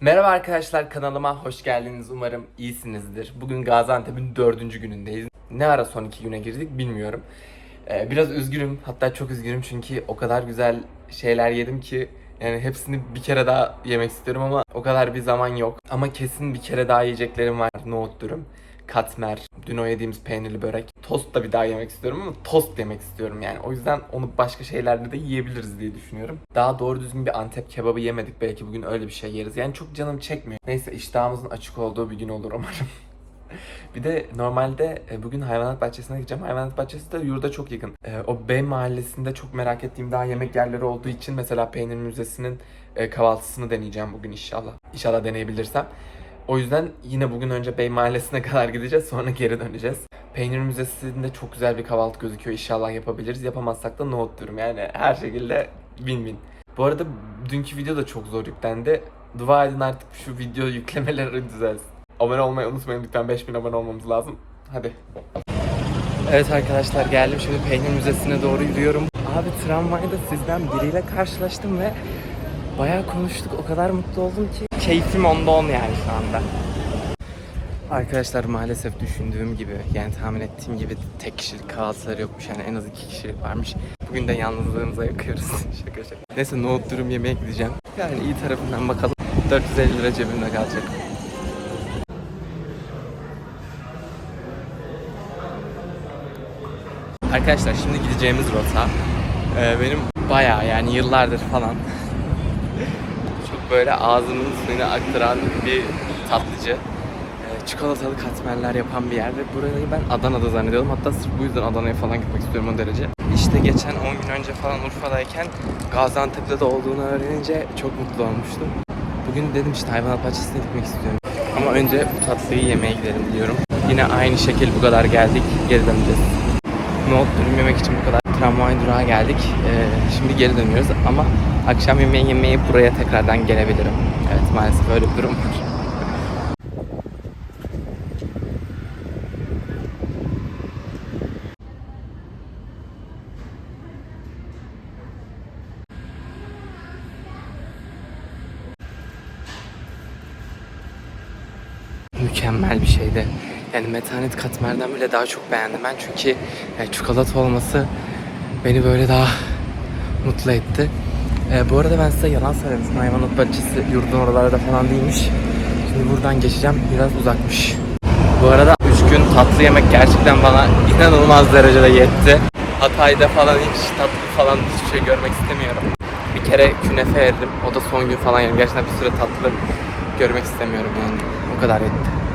Merhaba arkadaşlar kanalıma hoş geldiniz. Umarım iyisinizdir. Bugün Gaziantep'in dördüncü günündeyiz. Ne ara son iki güne girdik bilmiyorum. Ee, biraz üzgünüm. Hatta çok üzgünüm çünkü o kadar güzel şeyler yedim ki yani hepsini bir kere daha yemek istiyorum ama o kadar bir zaman yok. Ama kesin bir kere daha yiyeceklerim var. Nohut dürüm, katmer, dün o yediğimiz peynirli börek. Tost da bir daha yemek istiyorum ama tost yemek istiyorum yani. O yüzden onu başka şeylerde de yiyebiliriz diye düşünüyorum. Daha doğru düzgün bir Antep kebabı yemedik. Belki bugün öyle bir şey yeriz. Yani çok canım çekmiyor. Neyse iştahımızın açık olduğu bir gün olur umarım. Bir de normalde e, bugün hayvanat bahçesine gideceğim. Hayvanat bahçesi de yurda çok yakın. E, O Bey mahallesinde çok merak ettiğim daha yemek yerleri olduğu için mesela Peynir Müzesi'nin e, kahvaltısını deneyeceğim bugün inşallah. İnşallah deneyebilirsem. O yüzden yine bugün önce Bey mahallesine kadar gideceğiz sonra geri döneceğiz. Peynir Müzesi'nde çok güzel bir kahvaltı gözüküyor. İnşallah yapabiliriz. Yapamazsak da nohut dürüm. Yani her şekilde win win. Bu arada dünkü video da çok zor yüklendi. Dua edin artık şu video yüklemeleri düzelsin. Abone olmayı unutmayın lütfen 5000 abone olmamız lazım. Hadi. Evet arkadaşlar geldim şimdi Peynir Müzesi'ne doğru yürüyorum. Abi tramvayda sizden biriyle karşılaştım ve bayağı konuştuk. O kadar mutlu oldum ki. Keyfim onda on yani şu anda. Arkadaşlar maalesef düşündüğüm gibi yani tahmin ettiğim gibi tek kişilik kahvaltıları yokmuş yani en az iki kişilik varmış. Bugün de yalnızlığımıza yakıyoruz. şaka şaka. Neyse nohut dürüm yemeye gideceğim. Yani iyi tarafından bakalım. 450 lira cebimde kalacak. Arkadaşlar şimdi gideceğimiz rota e, benim bayağı yani yıllardır falan böyle ağzımın suyunu aktaran bir tatlıcı. E, çikolatalı katmerler yapan bir yer ve burayı ben Adana'da zannediyordum. Hatta sırf bu yüzden Adana'ya falan gitmek istiyorum o derece. İşte geçen 10 gün önce falan Urfa'dayken Gaziantep'te de olduğunu öğrenince çok mutlu olmuştum. Bugün dedim işte hayvanat bahçesine gitmek istiyorum. Ama önce bu tatlıyı yemeye gidelim diyorum. Yine aynı şekil bu kadar geldik. Geri döneceğiz. Nohut dürüm yemek için bu kadar tramvay durağa geldik. Ee, şimdi geri dönüyoruz ama akşam yemeği yemeye buraya tekrardan gelebilirim. Evet maalesef öyle bir durum var. mükemmel bir şeydi. Yani metanet katmerden bile daha çok beğendim ben çünkü e, çikolata olması beni böyle daha mutlu etti. E, bu arada ben size yalan söylemiştim. Hayvanat bahçesi yurdun oralarda falan değilmiş. Şimdi buradan geçeceğim. Biraz uzakmış. Bu arada 3 gün tatlı yemek gerçekten bana inanılmaz derecede yetti. Hatay'da falan hiç tatlı falan hiçbir şey görmek istemiyorum. Bir kere künefe yedim. O da son gün falan yani gerçekten bir süre tatlı görmek istemiyorum yani. O kadar yetti.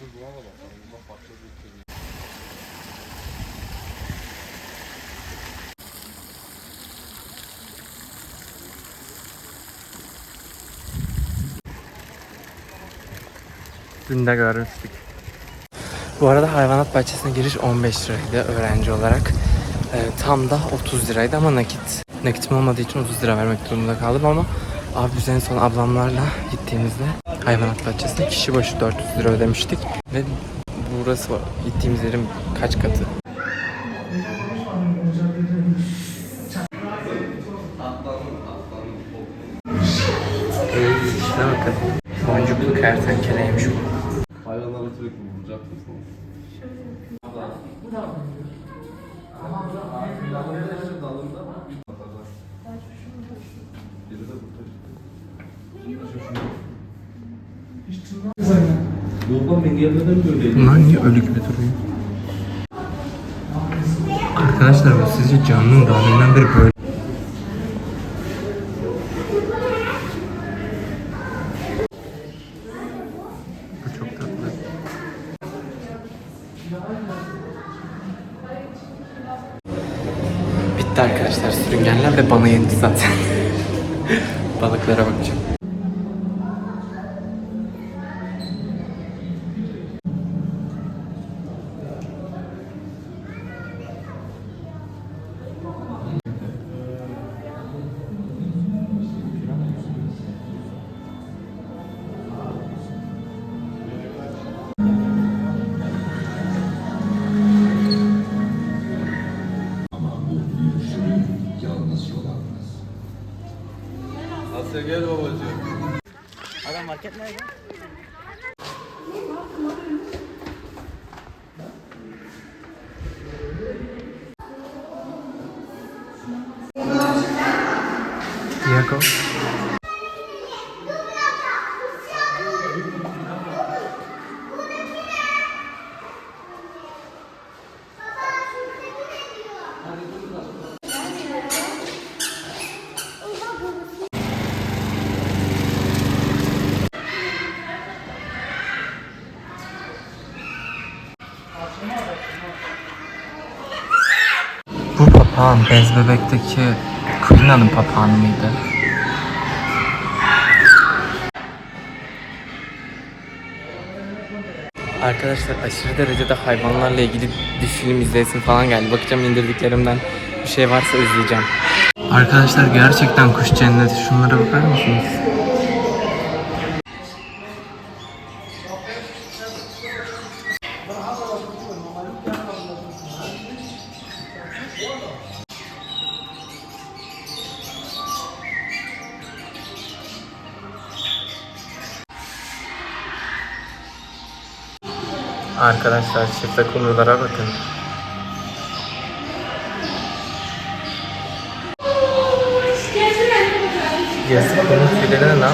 Dün de görmüştük. Bu arada hayvanat bahçesine giriş 15 liraydı öğrenci olarak. Ee, tam da 30 liraydı ama nakit. Nakitim olmadığı için 30 lira vermek durumunda kaldım ama abi en son ablamlarla gittiğimizde hayvanat bahçesine kişi başı 400 lira ödemiştik. Ve burası gittiğimiz yerin kaç katı? İşte bakın. Boncuklu kertenkeleymiş bu. Hayvanlara sürekli vuracak mısın? Yok ben Bunlar niye ölü gibi duruyor? Arkadaşlar bu sizce canlı mı? Beri böyle. Bu çok tatlı. Bitti arkadaşlar sürüngenler ve bana yendi zaten. Balıklara bakacağım. Asya gel babacığım. Diego. Bu papağan Bez Bebek'teki Kulina'nın papağanı mıydı? Arkadaşlar aşırı derecede hayvanlarla ilgili bir film izleyesim falan geldi. Bakacağım indirdiklerimden bir şey varsa izleyeceğim. Arkadaşlar gerçekten kuş cenneti. Şunlara bakar mısınız? Arkadaşlar çifte kumrulara bakın. Yazık bunun tüylerine ne?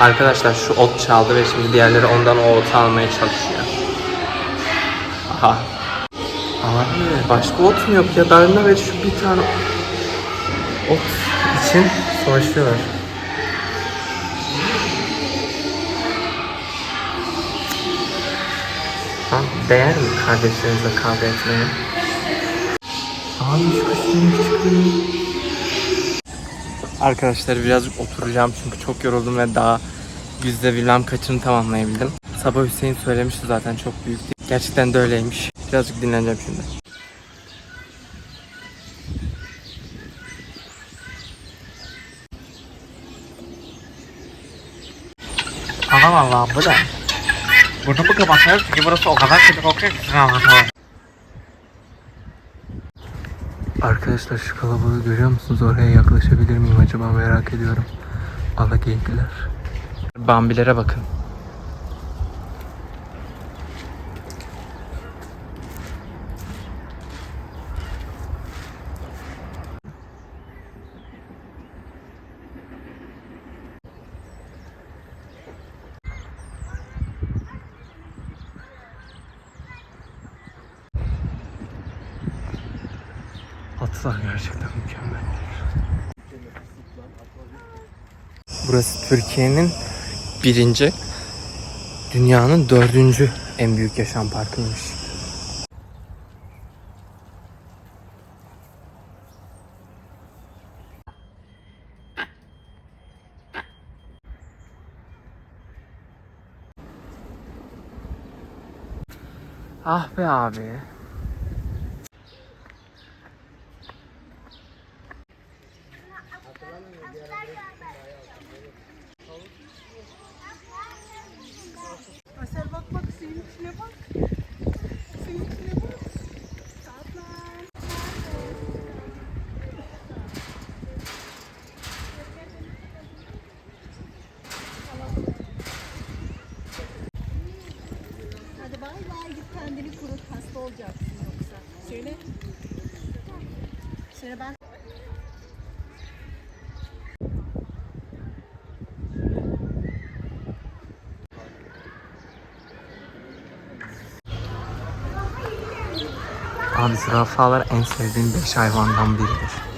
Arkadaşlar şu ot çaldı ve şimdi diğerleri ondan o otu almaya çalışıyor. Aha. Abi başka ot mu yok ya? Darına ve şu bir tane ot için savaşıyorlar. Değer mi kardeşlerinizle kavga etmeye? Abi şu küçüklüğü. Arkadaşlar birazcık oturacağım çünkü çok yoruldum ve daha yüzde bilmem kaçını tamamlayabildim. Sabah Hüseyin söylemişti zaten çok büyük değil. Gerçekten de öyleymiş. Birazcık dinleneceğim şimdi. Aman Allah'ım bu ne? Burnumu kapatıyorum çünkü burası o kadar kötü kokuyor ki. Arkadaşlar şu kalabalığı görüyor musunuz? Oraya yaklaşabilir miyim acaba merak ediyorum. Ala geyikler. Bambilere bakın. Atlar gerçekten mükemmel. Burası Türkiye'nin birinci, dünyanın dördüncü en büyük yaşam parkıymış. Ah be abi. Olacaksın yoksa. Söyle. Söyle ben. Abi zürafalar en sevdiğim 5 hayvandan biridir.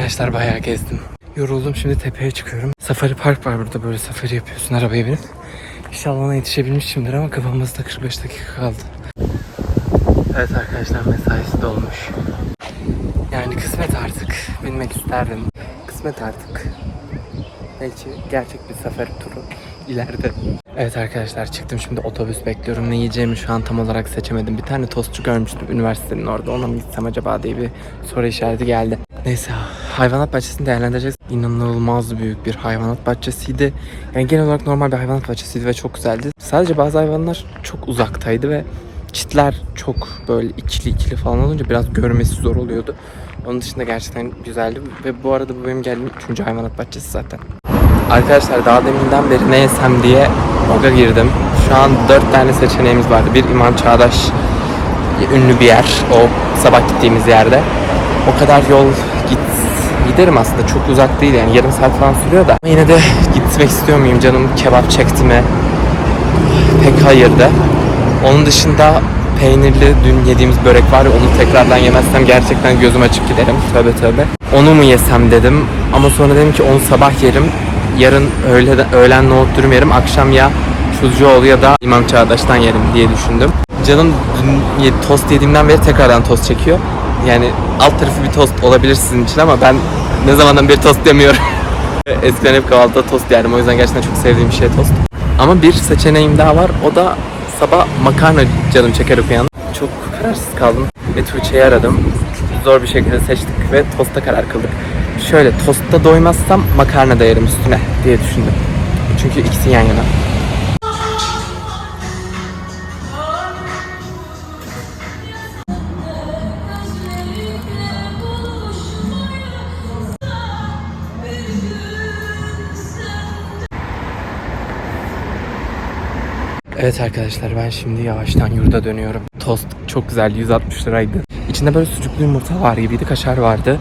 Arkadaşlar bayağı gezdim. Yoruldum şimdi tepeye çıkıyorum. Safari park var burada böyle safari yapıyorsun arabaya binip. İnşallah ona yetişebilmişimdir ama kafamızda 45 dakika kaldı. Evet arkadaşlar mesaisi dolmuş. Yani kısmet artık. Binmek isterdim. Kısmet artık. Belki gerçek bir safari turu ileride. Evet arkadaşlar çıktım şimdi otobüs bekliyorum. Ne yiyeceğimi şu an tam olarak seçemedim. Bir tane tostçu görmüştüm üniversitenin orada. Ona mı gitsem acaba diye bir soru işareti geldi. Neyse hayvanat bahçesini değerlendireceğiz. İnanılmaz büyük bir hayvanat bahçesiydi. Yani genel olarak normal bir hayvanat bahçesiydi ve çok güzeldi. Sadece bazı hayvanlar çok uzaktaydı ve çitler çok böyle ikili ikili falan olunca biraz görmesi zor oluyordu. Onun dışında gerçekten güzeldi ve bu arada bu benim geldiğim üçüncü hayvanat bahçesi zaten. Arkadaşlar daha deminden beri ne yesem diye oga girdim. Şu an dört tane seçeneğimiz vardı. Bir İmam Çağdaş ünlü bir yer. O sabah gittiğimiz yerde. O kadar yol git giderim aslında. Çok uzak değil yani yarım saat falan sürüyor da. Ama yine de gitmek istiyor muyum canım? Kebap çekti mi? Pek hayırdı. Onun dışında peynirli dün yediğimiz börek var onu tekrardan yemezsem gerçekten gözüm açık giderim. Tövbe tövbe. Onu mu yesem dedim ama sonra dedim ki onu sabah yerim. Yarın öğle, öğlen nohut dürüm yerim. Akşam ya Tuzcuoğlu ya da İmam Çağdaş'tan yerim diye düşündüm. Canım dün tost yediğimden beri tekrardan tost çekiyor. Yani alt tarafı bir tost olabilir sizin için ama ben ne zamandan beri tost yemiyorum. Eskiden hep kahvaltıda tost yerdim. O yüzden gerçekten çok sevdiğim bir şey tost. Ama bir seçeneğim daha var. O da sabah makarna canım çeker uyan. Çok kararsız kaldım ve Tuğçe'yi aradım. Zor bir şekilde seçtik ve tosta karar kıldık. Şöyle tostta doymazsam makarna da yerim üstüne diye düşündüm. Çünkü ikisi yan yana. Evet arkadaşlar ben şimdi yavaştan yurda dönüyorum. Tost çok güzel 160 liraydı. İçinde böyle sucuklu yumurta var gibiydi, kaşar vardı.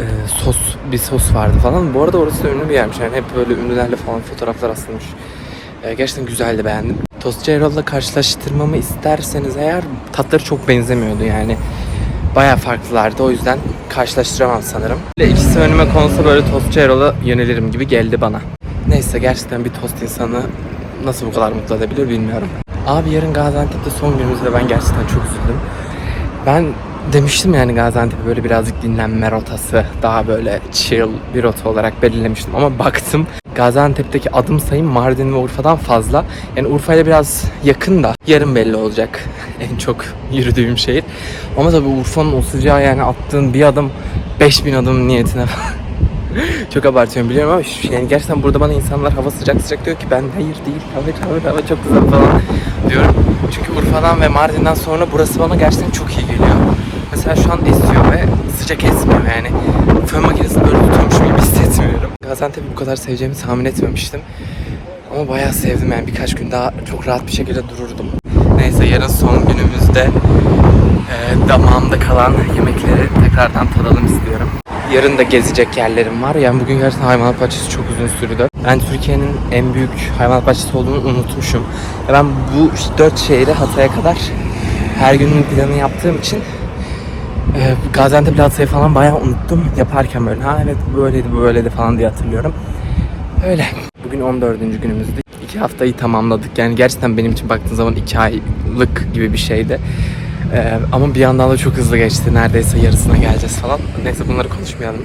Ee, sos, bir sos vardı falan. Bu arada orası da ünlü bir yermiş. Yani hep böyle ünlülerle falan fotoğraflar asılmış. Ee, gerçekten güzeldi beğendim. Tostçu Erol'la karşılaştırmamı isterseniz eğer tatları çok benzemiyordu yani. Baya farklılardı o yüzden karşılaştıramam sanırım. İkisi önüme konsa böyle Tostçu Erol'a yönelirim gibi geldi bana. Neyse gerçekten bir tost insanı nasıl bu kadar mutlu edebilir bilmiyorum. Abi yarın Gaziantep'te son günümüz ve ben gerçekten çok üzüldüm. Ben demiştim yani Gaziantep'e böyle birazcık dinlenme rotası, daha böyle chill bir rota olarak belirlemiştim. Ama baktım Gaziantep'teki adım sayım Mardin ve Urfa'dan fazla. Yani Urfa'ya biraz yakın da yarın belli olacak en çok yürüdüğüm şehir. Ama tabii Urfa'nın o sıcağı yani attığın bir adım 5000 adım niyetine falan. çok abartıyorum biliyorum ama şu- yani gerçekten burada bana insanlar hava sıcak sıcak diyor ki ben hayır değil hayır hayır hava çok güzel falan diyorum. Çünkü Urfa'dan ve Mardin'den sonra burası bana gerçekten çok iyi geliyor. Mesela şu an esiyor ve sıcak esmiyor yani. Fön makinesini böyle tutuyormuşum gibi hissetmiyorum. Gaziantep'i bu kadar seveceğimi tahmin etmemiştim. Ama bayağı sevdim yani birkaç gün daha çok rahat bir şekilde dururdum. Neyse yarın son günümüzde e, damağımda kalan yemekleri tekrardan tadalım istiyorum. Yarın da gezecek yerlerim var. Yani bugün gerçekten hayvanat bahçesi çok uzun sürdü. Ben Türkiye'nin en büyük hayvanat bahçesi olduğunu unutmuşum. Ben bu dört şehri Hatay'a kadar her günün planı yaptığım için e, Gaziantep ile Hatay'ı falan bayağı unuttum. Yaparken böyle ha evet böyleydi böyleydi falan diye hatırlıyorum. Öyle. Bugün 14. günümüzdü. İki haftayı tamamladık. Yani gerçekten benim için baktığın zaman iki aylık gibi bir şeydi. Ee, ama bir yandan da çok hızlı geçti. Neredeyse yarısına geleceğiz falan. Neyse bunları konuşmayalım.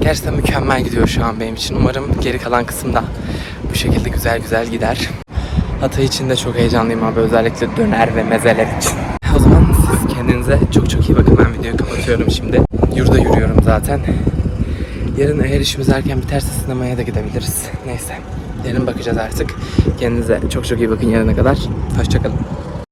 Gerçekten mükemmel gidiyor şu an benim için. Umarım geri kalan kısımda bu şekilde güzel güzel gider. Hatay için de çok heyecanlıyım abi. Özellikle döner ve mezeler için. O zaman siz kendinize çok çok iyi bakın. Ben videoyu kapatıyorum şimdi. Yurda yürüyorum zaten. Yarın eğer işimiz erken biterse sinemaya da gidebiliriz. Neyse. Yarın bakacağız artık. Kendinize çok çok iyi bakın yarına kadar. Hoşçakalın.